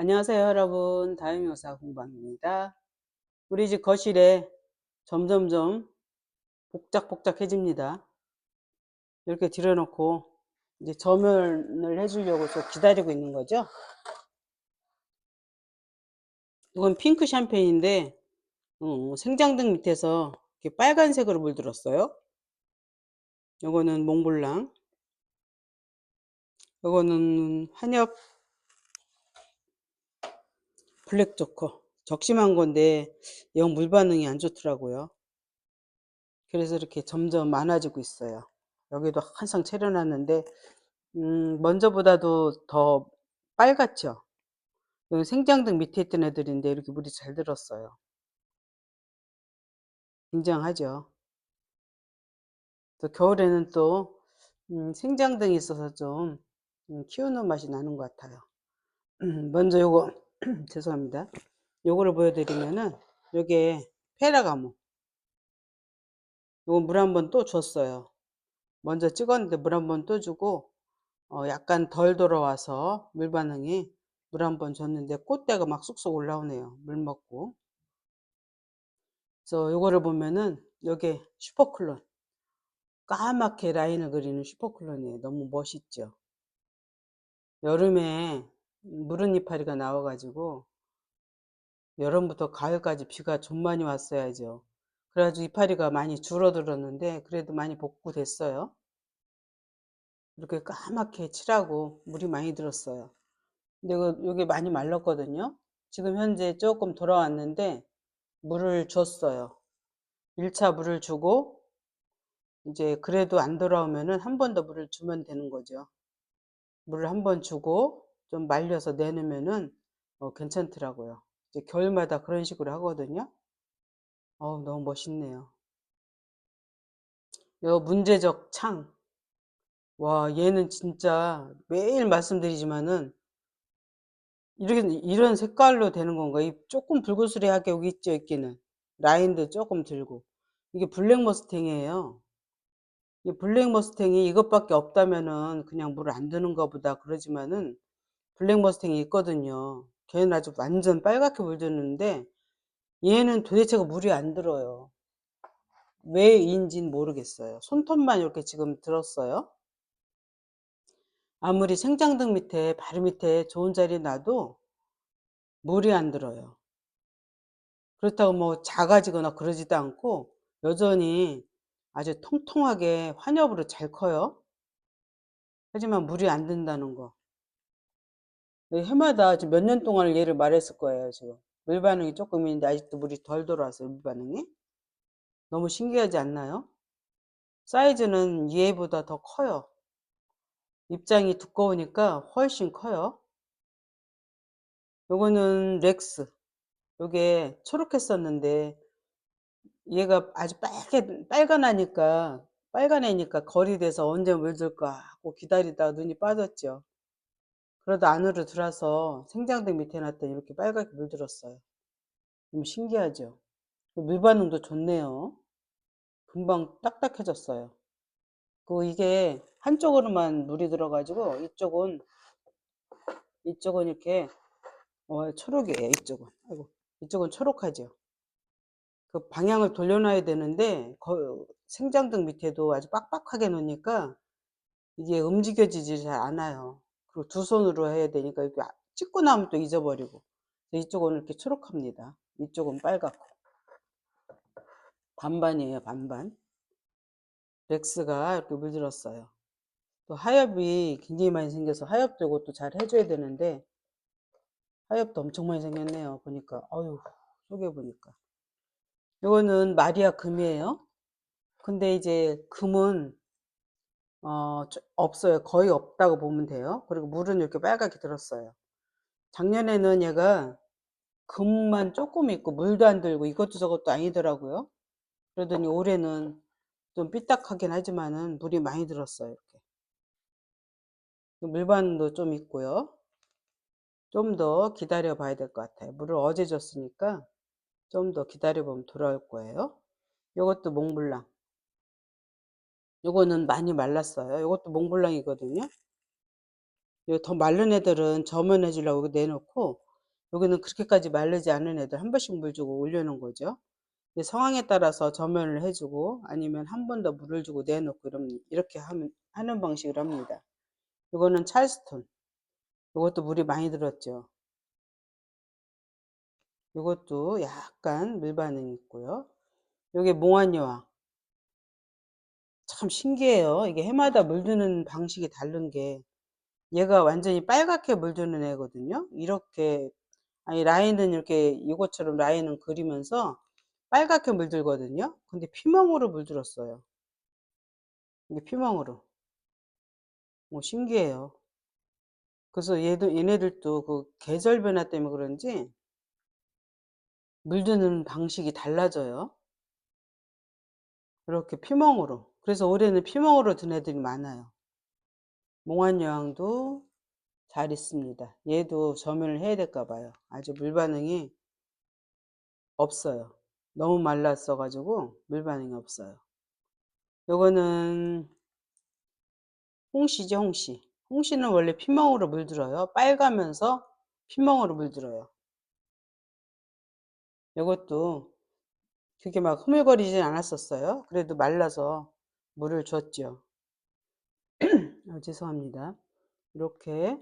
안녕하세요, 여러분. 다임요사 공방입니다. 우리 집 거실에 점점점 복작복작해집니다. 이렇게 들여놓고 이제 점연을 해주려고 저 기다리고 있는 거죠. 이건 핑크 샴페인인데 어, 생장등 밑에서 이렇게 빨간색으로 물들었어요. 이거는 몽블랑. 이거는 한엽 블랙 조커. 적심한 건데 영 물 반응이 안 좋더라고요. 그래서 이렇게 점점 많아지고 있어요. 여기도 항상 차려놨는데 음, 먼저보다도 더 빨갛죠. 여기 생장등 밑에 있던 애들인데 이렇게 물이 잘 들었어요. 굉장하죠. 또 겨울에는 또 음, 생장등이 있어서 좀 음, 키우는 맛이 나는 것 같아요. 먼저 요거 죄송합니다. 요거를 보여드리면은 요게 페라가모 요거 물 한 번 또 줬어요. 먼저 찍었는데 물 한 번 또 주고 어, 약간 덜 돌아와서 물 반응이 물 한 번 줬는데 꽃대가 막 쑥쑥 올라오네요. 물 먹고. 그래서 요거를 보면은 요게 슈퍼클론 까맣게 라인을 그리는 슈퍼클론이에요. 너무 멋있죠. 여름에 무른 이파리가 나와가지고 여름부터 가을까지 비가 좀 많이 왔어야죠. 그래가지고 이파리가 많이 줄어들었는데 그래도 많이 복구됐어요. 이렇게 까맣게 칠하고 물이 많이 들었어요. 근데 이거 요게 많이 말랐거든요. 지금 현재 조금 돌아왔는데 물을 줬어요. 1차 물을 주고 이제 그래도 안 돌아오면은 한 번 더 물을 주면 되는 거죠. 물을 한 번 주고 좀 말려서 내놓으면은 어, 괜찮더라고요. 이제 겨울마다 그런 식으로 하거든요. 어우, 너무 멋있네요. 요 문제적 창. 와, 얘는 진짜 매일 말씀드리지만은 이렇게 이런 색깔로 되는 건가? 이 조금 불그스레하게 여기 있죠, 있기는. 라인도 조금 들고. 이게 블랙 머스탱이에요. 이 블랙 머스탱이 이것밖에 없다면은 그냥 물 안 드는가 보다 그러지만은 블랙 머스탱이 있거든요. 걔는 아주 완전 빨갛게 물드는데 얘는 도대체가 물이 안 들어요. 왜인진 모르겠어요. 손톱만 이렇게 지금 들었어요. 아무리 생장등 밑에 바로 밑에 좋은 자리에 놔도 물이 안 들어요. 그렇다고 뭐 작아지거나 그러지도 않고 여전히 아주 통통하게 환엽으로 잘 커요. 하지만 물이 안 든다는 거. 해마다 지금 몇 년 동안 얘를 말했을 거예요, 지금. 물 반응이 조금 있는데 아직도 물이 덜 돌아왔어요, 물 반응이. 너무 신기하지 않나요? 사이즈는 얘보다 더 커요. 입장이 두꺼우니까 훨씬 커요. 요거는 렉스. 요게 초록했었는데 얘가 아주 빨개, 빨간하니까 빨간 애니까 거리 돼서 언제 물들까 하고 기다리다가 눈이 빠졌죠. 그러다 안으로 들어서 생장등 밑에 놨더니 이렇게 빨갛게 물들었어요. 너무 신기하죠. 물 반응도 좋네요. 금방 딱딱해졌어요. 그 이게 한쪽으로만 물이 들어가지고 이쪽은 이쪽은 이렇게 어, 초록이에요. 이쪽은 아이고 이쪽은 초록하죠. 그 방향을 돌려놔야 되는데 거, 생장등 밑에도 아주 빡빡하게 놓으니까 이게 움직여지지 잘 않아요. 그리고 두 손으로 해야 되니까 이렇게 찍고 나면 또 잊어버리고 이쪽은 이렇게 초록합니다. 이쪽은 빨갛고 반반이에요. 반반. 렉스가 이렇게 물들었어요. 또 하엽이 굉장히 많이 생겨서 하엽도 이것도 잘 해줘야 되는데 하엽도 엄청 많이 생겼네요. 보니까 어휴 속에 보니까 이거는 마리아 금이에요. 근데 이제 금은 어, 없어요. 거의 없다고 보면 돼요. 그리고 물은 이렇게 빨갛게 들었어요. 작년에는 얘가 금만 조금 있고 물도 안 들고 이것도 저것도 아니더라고요. 그러더니 올해는 좀 삐딱하긴 하지만은 물이 많이 들었어요. 이렇게. 물반도 좀 있고요. 좀 더 기다려 봐야 될 것 같아요. 물을 어제 줬으니까 좀 더 기다려 보면 돌아올 거예요. 이것도 몽블랑. 요거는 많이 말랐어요. 이것도 몽블랑이거든요. 더 마른 애들은 점연해 주려고 내놓고 여기는 그렇게까지 마르지 않은 애들 한 번씩 물 주고 올려놓은 거죠. 상황에 따라서 저면을 해주고 아니면 한 번 더 물을 주고 내놓고 이러면 이렇게 하면 하는 방식으로 합니다. 이거는 찰스톤. 이것도 물이 많이 들었죠. 이것도 약간 물 반응이 있고요. 이게 몽환여왕. 참 신기해요. 이게 해마다 물드는 방식이 다른 게 얘가 완전히 빨갛게 물드는 애거든요. 이렇게 아니 라인은 이렇게 이것처럼 라인은 그리면서 빨갛게 물들거든요. 근데 피멍으로 물들었어요. 이게 피멍으로. 뭐 신기해요. 그래서 얘도 얘네들도 그 계절 변화 때문에 그런지 물드는 방식이 달라져요. 이렇게 피멍으로. 그래서 올해는 피멍으로 든 애들이 많아요. 몽환 여왕도 잘 있습니다. 얘도 점유를 해야 될까 봐요. 아주 물 반응이 없어요. 너무 말랐어 가지고 물 반응이 없어요. 요거는 홍시죠, 홍시. 홍시는 원래 피멍으로 물들어요. 빨가면서 피멍으로 물들어요. 요것도 그렇게 막 흐물거리진 않았었어요. 그래도 말라서 물을 줬죠. 아, 죄송합니다. 이렇게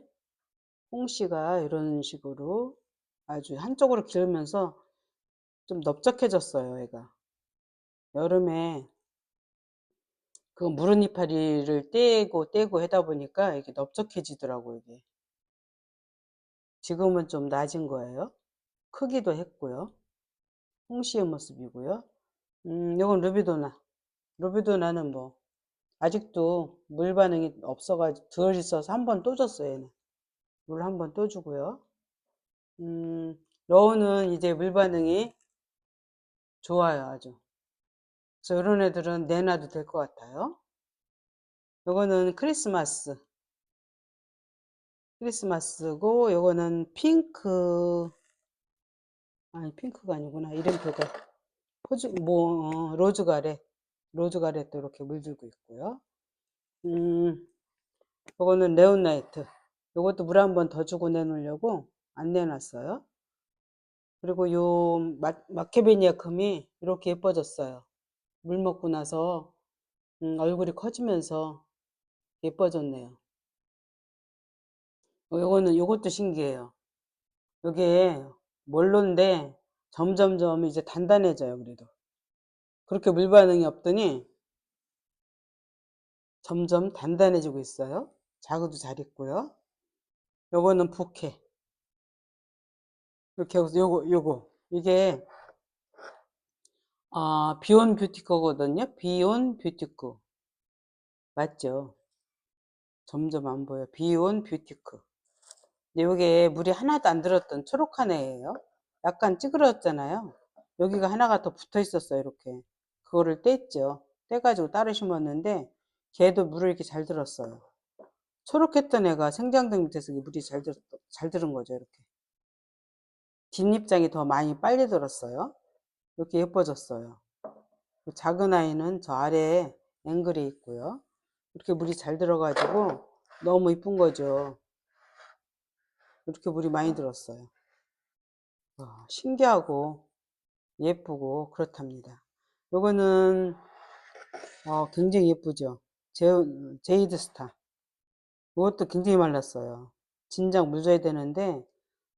홍씨가 이런 식으로 아주 한쪽으로 기르면서 좀 넓적해졌어요, 얘가. 여름에 그 무른 이파리를 떼고 떼고 하다 보니까 이게 넓적해지더라고요, 이게. 지금은 좀 낮은 거예요. 크기도 했고요. 홍시의 모습이고요. 음, 이건 루비도나. 루비도 나는 뭐 아직도 물 반응이 없어가지고 덜 있어서 한 번 또 줬어요, 얘는. 물 한 번 또 주고요. 음, 러우는 이제 물 반응이 좋아요, 아주. 그래서 이런 애들은 내놔도 될 것 같아요. 요거는 크리스마스. 크리스마스고, 요거는 핑크, 아니, 핑크가 아니구나. 이름표가. 포즈, 뭐, 어, 로즈가렛. 로즈가렛 도 이렇게 물들고 있고요. 음, 요거는 레온나이트. 요것도 물 한 번 더 주고 내놓으려고 안 내놨어요. 그리고 요 마, 마케베니아 금이 이렇게 예뻐졌어요. 물 먹고 나서 음, 얼굴이 커지면서 예뻐졌네요. 어, 요거는 요것도 신기해요. 요게 몰로인데 점점점 이제 단단해져요. 그래도 그렇게 물 반응이 없더니 점점 단단해지고 있어요. 자구도 잘 있고요. 요거는 부케. 이렇게 해서 요거 요거 이게 아, 비온 뷰티커거든요. 비온 뷰티크. 맞죠? 점점 안 보여. 비온. 근데 요게 물이 하나도 안 들었던 초록한 애예요. 약간 찌그러졌잖아요. 여기가 하나가 더 붙어 있었어요. 이렇게. 그거를 뗐죠. 떼가지고 따로 심었는데 걔도 물을 이렇게 잘 들었어요. 초록했던 애가 생장등 밑에서 물이 잘, 들, 잘 들은 거죠. 이렇게. 뒷잎장이 더 많이 빨리 들었어요. 이렇게 예뻐졌어요. 작은 아이는 저 아래에 앵글에 있고요. 이렇게 물이 잘 들어가지고 너무 이쁜 거죠. 이렇게 물이 많이 들었어요. 와, 신기하고 예쁘고 그렇답니다. 요거는 어, 굉장히 예쁘죠. 제, 제이드 스타. 이것도 굉장히 말랐어요. 진작 물 줘야 되는데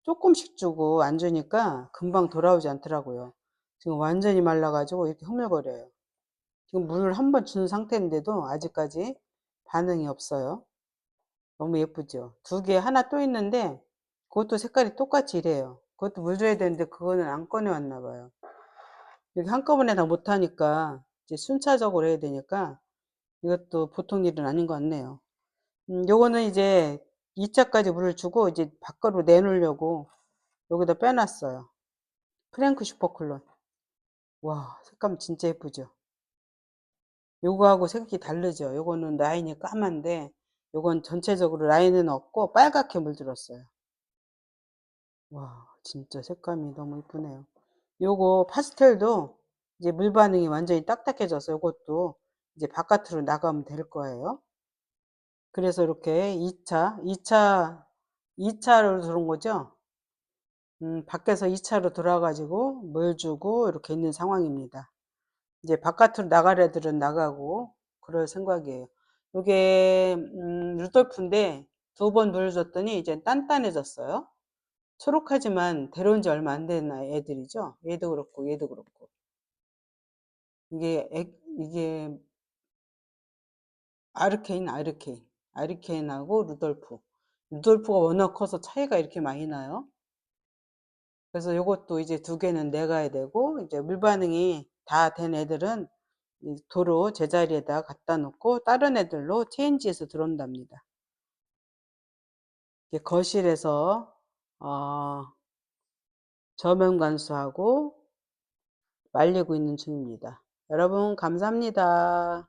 조금씩 주고 안 주니까 금방 돌아오지 않더라고요. 지금 완전히 말라가지고 이렇게 흐물거려요. 지금 물을 한 번 준 상태인데도 아직까지 반응이 없어요. 너무 예쁘죠? 두 개 하나 또 있는데 그것도 색깔이 똑같이 이래요. 그것도 물 줘야 되는데 그거는 안 꺼내왔나 봐요. 여기 한꺼번에 다 못하니까 이제 순차적으로 해야 되니까 이것도 보통 일은 아닌 것 같네요. 음, 요거는 이제 2차까지 물을 주고 이제 밖으로 내놓으려고 여기다 빼놨어요. 프랭크 슈퍼클론. 와, 색감 진짜 예쁘죠? 요거하고 색이 다르죠? 요거는 라인이 까만데 요건 전체적으로 라인은 없고 빨갛게 물들었어요. 와, 진짜 색감이 너무 예쁘네요. 요거 파스텔도 이제 물 반응이 완전히 딱딱해져서 요것도 이제 바깥으로 나가면 될 거예요. 그래서 이렇게 2차, 2차, 2차로 들어온 거죠? 음, 밖에서 2차로 들어와 가지고 물 주고 이렇게 있는 상황입니다. 이제 바깥으로 나갈 애들은 나가고 그럴 생각이에요. 요게 음, 루돌프인데 두 번 물 줬더니 이제 단단해졌어요. 초록하지만 데려온 지 얼마 안 된 애들이죠. 얘도 그렇고 얘도 그렇고. 이게 액, 이게 아르케인, 아르케인, 아르케인하고 루돌프. 루돌프가 워낙 커서 차이가 이렇게 많이 나요. 그래서 요것도 이제 두 개는 내가야 되고 이제 물 반응이 다 된 애들은 이 도로 제자리에다 갖다 놓고 다른 애들로 체인지해서 들어온답니다. 거실에서 어, 저면 관수하고 말리고 있는 중입니다. 여러분 감사합니다.